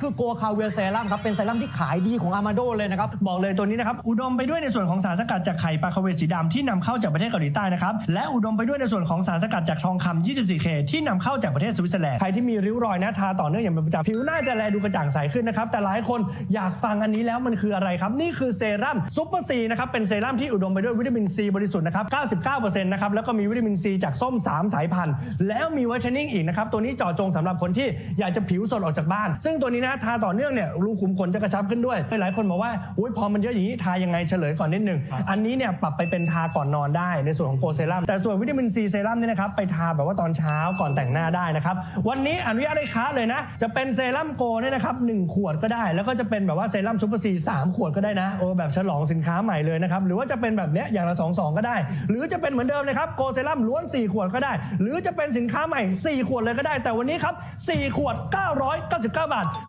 คือโกคาเวีเซรั่มครับเป็นเซรั่มที่ขายดีของอามาโดเลยนะครับบอกเลยตัวนี้นะครับอุดมไปด้วยในส่วนของสารสกัดจากไข่ปลาคาเวสีดำที่นำเข้าจากประเทศเกาหลีใต้นะครับและอุดมไปด้วยในส่วนของสารสกัดจากทองคำ 24K ที่นำเข้าจากประเทศสวิตเซอร์แลนด์ใครที่มีริ้วรอยนะทาต่อเนื่องอย่างเป็นประจำผิวหน้าจะแลดูกระจ่างใสขึ้นนะครับแต่หลายคนอยากฟังอันนี้แล้วมันคืออะไรครับนี่คือเซรั่มซุปเปอร์ซีนะครับเป็นเซรั่มที่อุดมไปด้วยวิตามินซีบริสุทธิ์นะครับ 99%นะครับแล้วก็มีวิตามินซีจากส้ม 3 สายพันธุ์แล้วมีไวท์เทนนิ่งอีกนะครับตัวนี้เจาะจงสำหรับคนที่อยากจะผิวสดออกจากบ้าน ซึ่งตัวนี้นะทาต่อเนื่องเนี่ยรูขุมขนจะกระชับขึ้นด้วยหลายคนบอกว่าอุ้ยพอมันเยอะอย่างนี้ทายังไงเฉลยก่อนนิดหนึงอันนี้เนี่ยปรับไปเป็นทาก่อนนอนได้ในส่วนของโกเซรั่มแต่ส่วนวิตามินซีเซรั่มเนี่ยนะครับไปทาแบบว่าตอนเช้าก่อนแต่งหน้าได้นะครับวันนี้อนุญาตให้ค้าเลยนะ จะเป็นเซรั่มโกเนี่ยนะครับหนึ่งขวดก็ได้ แล้วก็จะเป็นแบบว่าเซรั่มซูเปอร์ซีสามขวดก็ได้นะโอ้แบบฉลองสินค้าใหม่เลยนะครับหรือว่าจะเป็นแบบเนี้ยอย่างละสองสองก็ได้ หรือจะเป็นเหมือนเดิมเลยครับโกเซรั่มล้วน 4 ขวดก็ได้ หรือจะเป็นสินค้าใหม่ 4 ขวดเลยก็ได้ แต่วันนี้ครับ 4 ขวด 999 บาท